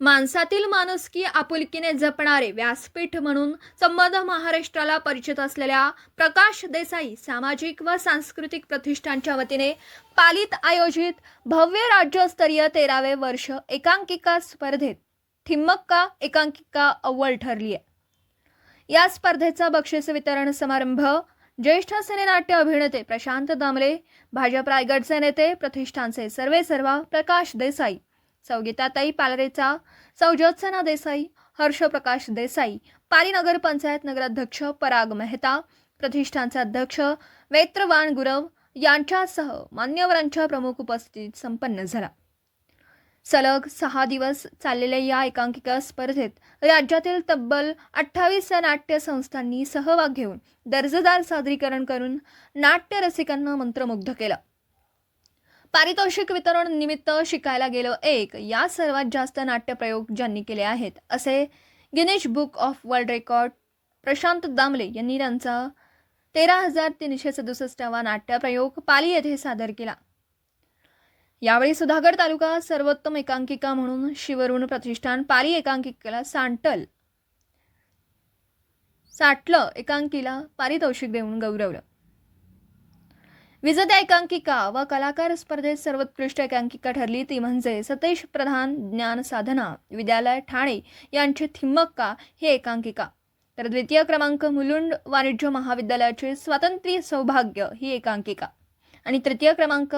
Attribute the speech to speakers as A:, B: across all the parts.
A: माणसातील माणुसकी आपुलकीने जपणारे व्यासपीठ म्हणून संबंध महाराष्ट्राला परिचित असलेल्या प्रकाश देसाई सामाजिक व सांस्कृतिक प्रतिष्ठानच्या वतीने पालित आयोजित भव्य राज्यस्तरीय तेरावे वर्ष एकांकिका स्पर्धेत थिम्मक्का एकांकिका अव्वल ठरली आहे. या स्पर्धेचा बक्षीस वितरण समारंभ ज्येष्ठ सिनेनाट्य अभिनेते प्रशांत दामले भाजप रायगडचे नेते प्रतिष्ठानचे सर्वे सर्वा प्रकाश देसाई सौगीताताई पालरेचा सौ देसाई हर्षप्रकाश देसाई पाली नगर पंचायत नगराध्यक्ष पराग मेहता प्रतिष्ठानचे अध्यक्ष वेत्रवान गुरव यांच्यासह मान्यवरांच्या प्रमुख उपस्थितीत संपन्न झाला. सलग सहा दिवस चाललेल्या या एकांकिका स्पर्धेत राज्यातील तब्बल अठ्ठावीस नाट्य संस्थांनी सहभाग घेऊन दर्जेदार सादरीकरण करून नाट्य रसिकांना मंत्रमुग्ध केलं. पारितोषिक वितरण निमित्त शिकायला गेलं एक. या सर्वात जास्त नाट्यप्रयोग ज्यांनी केले आहेत असे Guinness book of world record Prashant Damle यांनी त्यांचा तेरा हजार तीनशे सदुसष्टावा नाट्यप्रयोग पाली येथे सादर केला. यावेळी सुधागड तालुका सर्वोत्तम एकांकिका म्हणून शिवरुण प्रतिष्ठान पाली एकांकिकेला सांटल साठलं एकांकीला पारितोषिक देऊन गौरवलं. विजेत्या एकांकिका व कलाकार स्पर्धेत सर्वोत्कृष्ट एकांकिका ठरली ती म्हणजे सतेश प्रधान ज्ञान साधना विद्यालय ठाणे यांची थिम्मक्का ही एकांकिका. तर द्वितीय क्रमांक मुलुंड वाणिज्य महाविद्यालयाचे स्वातंत्र्य सौभाग्य ही एकांकिका. आणि तृतीय क्रमांक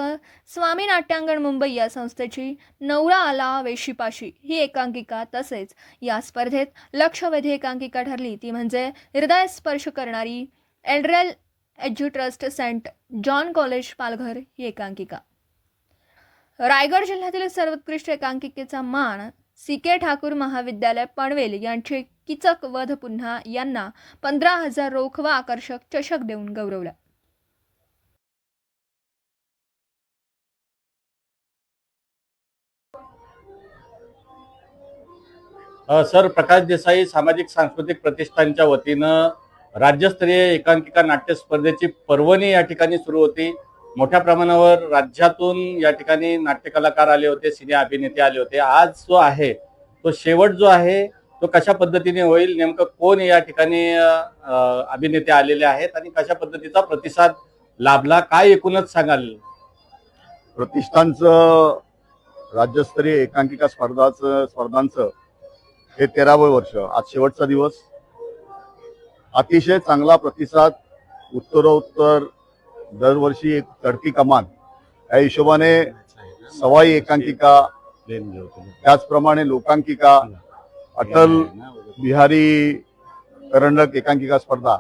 A: स्वामी नाट्यांगण मुंबई या संस्थेची नवळा आला वेशीपाशी ही एकांकिका तसेच या स्पर्धेत लक्षवेधी एकांकिका ठरली ती म्हणजे हृदय स्पर्श करणारी एल्ड्रेल edu trust Saint John college Palghar ही एकांकिका. रायगड जिल्ह्यातील सर्वोत्कृष्ट एकांकिकेचा मान सी के ठाकूर महाविद्यालय पनवेल यांचे किचक वध पुन्हा यांना पंधरा हजार रोख व आकर्षक चषक देऊन गौरवला.
B: सर प्रकाश देसाई सामाजिक सांस्कृतिक प्रतिष्ठानच्या वतीनं राज्यस्तरीय एकांकिका नाट्य स्पर्धेची पर्वणी या ठिकाणी सुरू होती. मोठ्या प्रमाणावर राज्यातून या ठिकाणी नाट्य कलाकार आले होते सिने अभिनेते आले होते. आज जो आहे तो शेवट जो आहे तो कशा पद्धतीने होईल नेमकं कोण या ठिकाणी अभिनेते आलेले आहेत आणि कशा पद्धतीचा प्रतिसाद लाभला काय एकूणच सांगाल?
C: प्रतिष्ठानचं राज्यस्तरीय एकांकिका स्पर्धाचं स्पर्धांचं हे तेरावं वर्ष. आज शेवटचा दिवस. अतिशय चांगला प्रतिसाद उत्तरोत्तर दरवर्षी एक चढती कमान या हिशोबाने सवाई एकांकिका त्याचप्रमाणे लोकांकिका अटल बिहारी करंडक एकांकिका स्पर्धा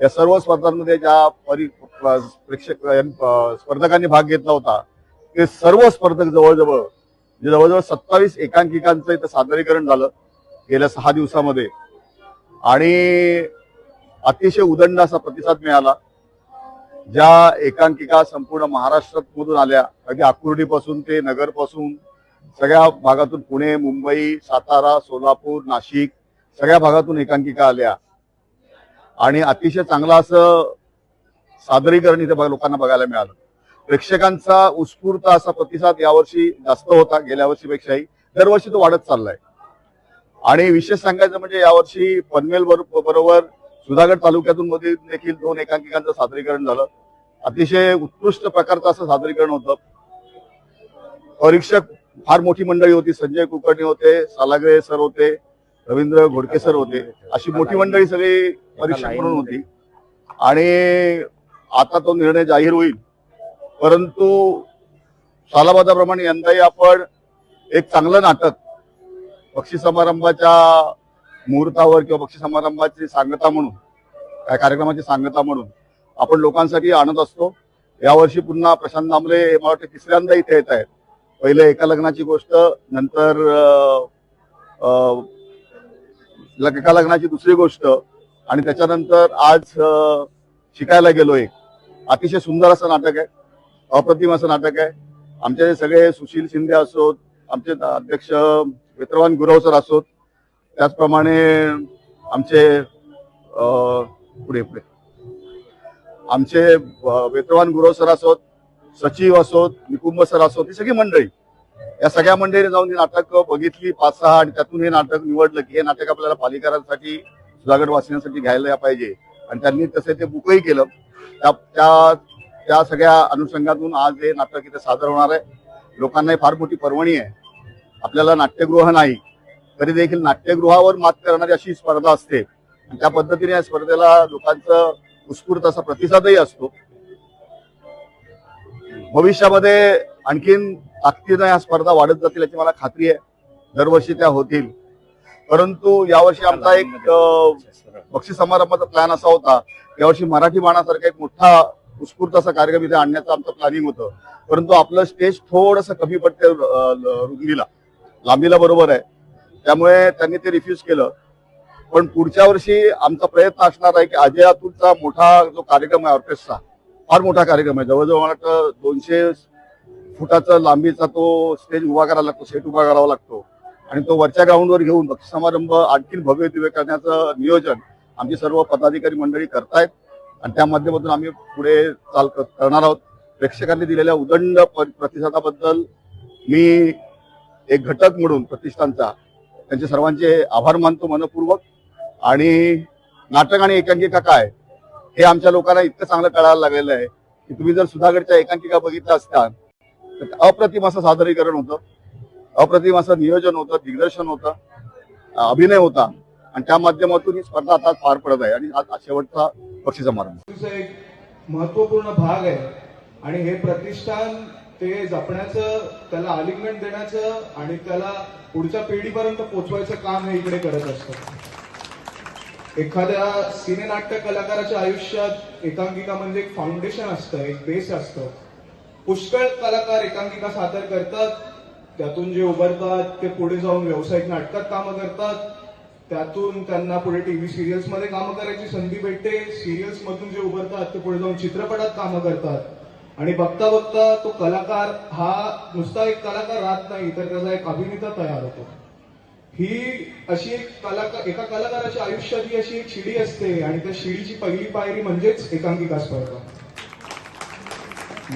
C: या सर्व स्पर्धांमध्ये ज्या परि प्रेक्षक स्पर्धकांनी भाग घेतला होता ते सर्व स्पर्धक जवळजवळ जवळजवळ सत्तावीस एकांकिकांचं इथं सादरीकरण झालं गेल्या सहा दिवसामध्ये. आणि अतिशय उदंड असा प्रतिसाद मिळाला. ज्या एकांकिका संपूर्ण महाराष्ट्रामधून आल्या अगदी आकुर्डीपासून ते नगरपासून सगळ्या भागातून पुणे मुंबई सातारा सोलापूर नाशिक सगळ्या भागातून एकांकिका आल्या. आणि अतिशय चांगलं असं सादरीकरण इथे लोकांना बघायला मिळालं. प्रेक्षकांचा उत्स्फूर्त असा प्रतिसाद यावर्षी जास्त होता गेल्या वर्षीपेक्षाही. दरवर्षी तो वाढत चाललाय. आणि विशेष सांगायचं म्हणजे यावर्षी पनवेल बरोबर सुधागड तालुक्यातून मध्ये देखील दोन एकांकिकांचं सादरीकरण झालं. अतिशय उत्कृष्ट प्रकारचं असं सादरीकरण होतं. परीक्षक फार मोठी मंडळी होती. संजय कुलकर्णी होते सालागरे सर होते रवींद्र घोडके सर होते. अशी मोठी मंडळी सगळी परीक्षक म्हणून होती. आणि आता तो निर्णय जाहीर होईल. परंतु सालाबादाप्रमाणे यंदाही आपण एक चांगलं नाटक बक्षीस समारंभाच्या मुहूर्तावर किंवा बक्षीस समारंभाची सांगता म्हणून या कार्यक्रमाची सांगता म्हणून आपण लोकांसाठी आणत असतो. यावर्षी पुन्हा प्रशांत दामले हे मला वाटतं तिसऱ्यांदा इथे येत आहेत. पहिले एका लग्नाची गोष्ट नंतर अं, एका लग्नाची दुसरी गोष्ट आणि त्याच्यानंतर आज शिकायला गेलो एक. अतिशय सुंदर असं नाटक आहे. अप्रतिम असं नाटक आहे. आमचे सगळे सुशील शिंदे असोत आमचे अध्यक्ष मित्रवान गुरव सर असोत त्याचप्रमाणे आमचे अं, पुढे पुढे. आमचे वेत्रवान गुरव सर असोत सचिव असोत निकुंभ सर असोत ही सगळी मंडळी. या सगळ्या मंडळीने जाऊन ही नाटक बघितली पाच सहा आणि त्यातून हे नाटक निवडलं की हे नाटक आपल्याला पालिकारांसाठी सुधागड वाचण्यासाठी घ्यायला पाहिजे. आणि त्यांनी तसे ते बुकही केलं. त्या त्या त्या सगळ्या अनुषंगातून आज हे नाटक इथे सादर होणार आहे. लोकांना फार मोठी पर्वणी आहे. आपल्याला नाट्यगृह नाही तरी देखील नाट्यगृहावर मात करणारी अशी स्पर्धा असते. त्या पद्धतीने या स्पर्धेला लोकांचं उत्स्फूर्त असा प्रतिसादही असतो. भविष्यामध्ये आणखीन ताकदीनं या स्पर्धा वाढत जातील याची मला खात्री आहे. दरवर्षी त्या होतील. परंतु यावर्षी आमचा एक अं, बक्षीस समारंभाचा प्लॅन असा होता. यावर्षी मराठी बाणासारखा एक मोठा उत्स्फूर्त असा कार्यक्रम इथे आणण्याचं आमचं प्लॅनिंग होतं. परंतु आपलं स्टेज थोडंसं कमी पडते रुंदीला. लांबीला बरोबर आहे. त्यामुळे त्यांनी ते रिफ्यूज केलं. पण पुढच्या वर्षी आमचा प्रयत्न असणार आहे की अजय अतुलचा मोठा जो कार्यक्रम आहे ऑर्केस्ट्रा फार मोठा कार्यक्रम आहे. जवळजवळ मला वाटतं दोनशे फुटाचा लांबीचा तो स्टेज उभा करावा लागतो सेट उभा करावा लागतो. आणि तो वरच्या ग्राउंडवर घेऊन समारंभ आणखी भव्य दिव्य करण्याचं नियोजन आमची सर्व पदाधिकारी मंडळी करतायत. आणि त्या माध्यमातून आम्ही पुढे चाल करणार आहोत. प्रेक्षकांनी दिलेल्या उदंड प्रतिसादाबद्दल मी एक घटक म्हणून प्रतिष्ठानचा त्यांचे सर्वांचे आभार मानतो मनपूर्वक. आणि नाटक आणि एकांकिका काय? हे आमच्या लोकांना इतकं चांगलं कळायला लागलेलं आहे की तुम्ही जर सुधागडच्या एकांकिका बघितल्या असता तर अप्रतिम असं सादरीकरण होतं. अप्रतिम असं नियोजन होतं दिग्दर्शन होतं अभिनय होता. आणि त्या माध्यमातून ही स्पर्धा आता पार पडत आहे आणि आज शेवटचा पक्षी समारंभ.
D: एक महत्त्वपूर्ण भाग आहे आणि हे प्रतिष्ठान ते जपण्याचं त्याला आलिंगन देण्याचं आणि त्याला पुढच्या पिढीपर्यंत पोचवायचं काम हे इकडे करत असतं. एखाद्या सिनेनाट्य कलाकाराच्या आयुष्यात एकांकिका म्हणजे एक फाउंडेशन असतं एक बेस असतं. पुष्कळ कलाकार एकांकिका सादर करतात त्यातून जे उभरतात ते पुढे जाऊन व्यावसायिक नाटकात कामं करतात त्यातून त्यांना पुढे टीव्ही सिरियल्समध्ये कामं करायची संधी भेटते सिरियल्स मधून जे उभरतात ते पुढे जाऊन चित्रपटात कामं करतात. आणि बघता बघता तो कलाकार हा नुसता एक कलाकार राहत नाही तर त्याचा एक अभिनेता तयार होतो. ही अशी एक कलाकार एका कलाकाराच्या आयुष्यात ही अशी एक शिडी असते आणि त्या शिडीची पहिली पायरी म्हणजेच एकांकिका स्पर्धा.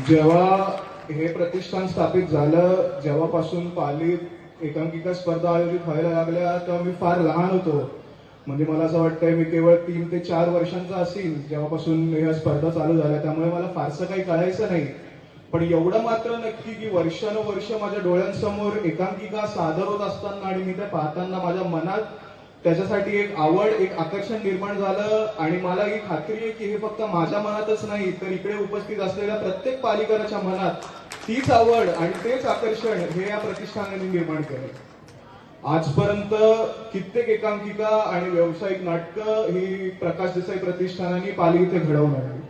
D: जेव्हा हे प्रतिष्ठान स्थापित झालं जेव्हापासून पाली एकांकिका स्पर्धा आयोजित व्हायला लागल्या तेव्हा मी फार लहान होतो. म्हणजे मला असं वाटतंय मी केवळ तीन ते चार वर्षांचा असेल जेव्हापासून ह्या स्पर्धा चालू झाल्या त्यामुळे मला फारसं काही कळायचं नाही. पण एवढं मात्र नक्की की वर्षानुवर्ष माझ्या डोळ्यांसमोर एकांकिका सादर होत असताना आणि मी ते पाहताना माझ्या मनात त्याच्यासाठी एक आवड एक आकर्षण निर्माण झालं. आणि मला ही खात्री आहे की हे फक्त माझ्या मनातच नाही तर इकडे उपस्थित असलेल्या प्रत्येक पालिकाच्या मनात तीच आवड आणि तेच आकर्षण हे या प्रतिष्ठानाने निर्माण केलं. आजपर्यंत कित्येक एकांकिका आणि व्यावसायिक नाटकं ही प्रकाश देसाई प्रतिष्ठानाने पाली इथे घडवून आणली.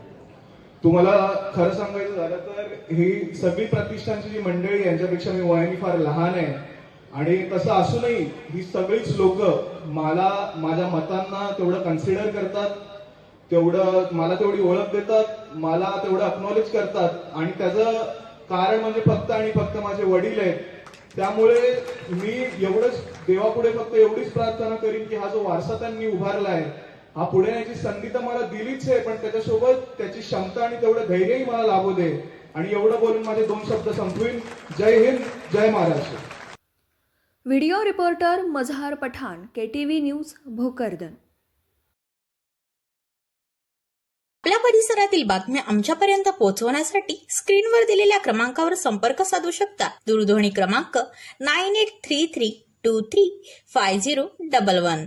D: तुम्हाला खरं सांगायचं झालं तर ही सगळी प्रतिष्ठानची जी मंडळी यांच्यापेक्षा मी वयाने फार लहान आहे. आणि तसं असूनही ही सगळीच लोक मला माझ्या मतांना तेवढं कन्सिडर करतात तेवढं मला तेवढी ओळख देतात मला तेवढं अक्नॉलेज करतात. आणि त्याचं कारण म्हणजे फक्त आणि फक्त माझे वडील आहेत. त्यामुळे मी एवढंच देवापुढे फक्त एवढीच प्रार्थना करीन की हा जो वारसा त्यांनी उभारला आहे हा पुढे येण्याची संधी तर मला दिलीच आहे पण त्याच्यासोबत त्याची क्षमता आणि तेवढं धैर्यही मला लाभू दे आणि एवढं बोलून माझे दोन शब्द संपवीन. जय हिंद जय Maharashtra.
A: Video reporter Mazhar Pathan K T V news Bhokardan.
E: आपल्या परिसरातील बातम्या आमच्यापर्यंत पोहोचवण्यासाठी स्क्रीनवर दिलेल्या क्रमांकावर संपर्क साधू शकता. दूरध्वनी क्रमांक nine eight three three two three five zero double one.